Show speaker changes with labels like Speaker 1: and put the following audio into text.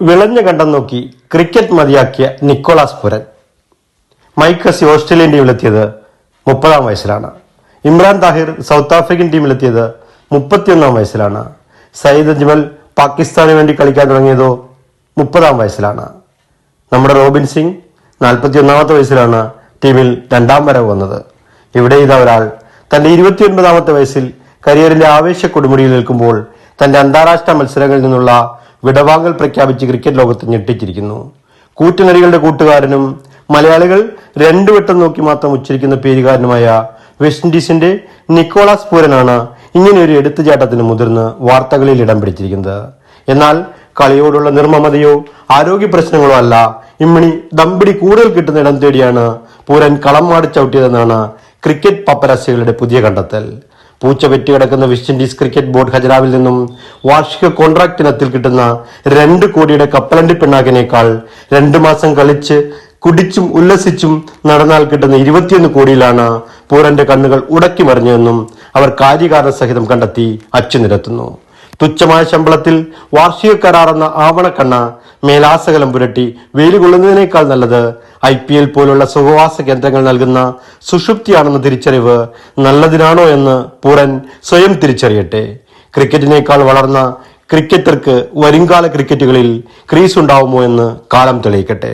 Speaker 1: വിളഞ്ഞ കണ്ടം നോക്കി cricket മതിയാക്കിയ Nicholas Pooran. Mike Hussey Australian ടീമിലെത്തിയത് മുപ്പതാം വയസ്സിലാണ്. ഇമ്രാൻ താഹിർ സൗത്ത് ആഫ്രിക്കൻ ടീമിലെത്തിയത് മുപ്പത്തിയൊന്നാം വയസ്സിലാണ്. സയ്യിദ് അജ്മൽ പാകിസ്ഥാന് വേണ്ടി കളിക്കാൻ തുടങ്ങിയതോ മുപ്പതാം വയസ്സിലാണ്. നമ്മുടെ റോബിൻ സിംഗ് നാൽപ്പത്തിയൊന്നാമത്തെ വയസ്സിലാണ് ടീമിൽ രണ്ടാം വരവ് വന്നത്. ഇവിടെ ഇതാ ഒരാൾ തന്റെ ഇരുപത്തിയൊൻപതാമത്തെ വയസ്സിൽ കരിയറിന്റെ ആവേശ കൊടുമുടിയിൽ നിൽക്കുമ്പോൾ തന്റെ അന്താരാഷ്ട്ര മത്സരങ്ങളിൽ നിന്നുള്ള വിടവാങ്ങൽ പ്രഖ്യാപിച്ച് ക്രിക്കറ്റ് ലോകത്ത് ഞെട്ടിച്ചിരിക്കുന്നു. കൂറ്റനടികളുടെ കൂട്ടുകാരനും മലയാളികൾ രണ്ടു വട്ടം നോക്കി മാത്രം ഉച്ചരിക്കുന്ന പേരുകാരനുമായ വെസ്റ്റ് ഇൻഡീസിന്റെ നിക്കോളാസ് പൂരനാണ് ഇങ്ങനെയൊരു എടുത്തുചാട്ടത്തിന് മുതിർന്ന് വാർത്തകളിൽ ഇടം പിടിച്ചിരിക്കുന്നത്. എന്നാൽ കളിയോടുള്ള നിർമ്മമതയോ ആരോഗ്യ പ്രശ്നങ്ങളോ അല്ല ഇമ്മണി ദമ്പിടി കൂടുതൽ കിട്ടുന്ന ഇടം തേടിയാണ് പൂരൻ കളം മാടി ചവിട്ടിയതെന്നാണ് ക്രിക്കറ്റ് പപ്പരസികളുടെ പുതിയ കണ്ടെത്തൽ. പൂച്ച പെറ്റുകിടക്കുന്ന വെസ്റ്റ് ഇൻഡീസ് ക്രിക്കറ്റ് ബോർഡ് ഖജനാവിൽ നിന്നും വാർഷിക കോൺട്രാക്ട് ഇനത്തിൽ കിട്ടുന്ന രണ്ട് കോടിയുടെ കപ്പലണ്ടി പിണ്ണാക്കിനേക്കാൾ രണ്ടു മാസം കളിച്ച് കുടിച്ചും ഉല്ലസിച്ചും നടന്നാൽ കിട്ടുന്ന ഇരുപത്തിയൊന്ന് കോടിയിലാണ് പൂരന്റെ കണ്ണുകൾ ഉടക്കി മറിഞ്ഞതെന്നും അവർ കാര്യകാരണ സഹിതം കണ്ടെത്തി അച്ചുനിരത്തുന്നു. തുച്ഛമായ ശമ്പളത്തിൽ വാർഷിക കരാർ എന്ന ആവണക്കണ്ണ മേലാസകലം പുരട്ടി വെയിൽ കൊള്ളുന്നതിനേക്കാൾ നല്ലത് ഐ പി എൽ പോലുള്ള സുഖവാസ കേന്ദ്രങ്ങൾ നൽകുന്ന സുഷുപ്തിയാണെന്ന തിരിച്ചറിവ് നല്ലതിനാണോ എന്ന് പൂരൻ സ്വയം തിരിച്ചറിയട്ടെ. ക്രിക്കറ്റിനേക്കാൾ വളർന്ന ക്രിക്കറ്റർക്ക് വരുംകാല ക്രിക്കറ്റുകളിൽ ക്രീസ് ഉണ്ടാവുമോ എന്ന് കാലം തെളിയിക്കട്ടെ.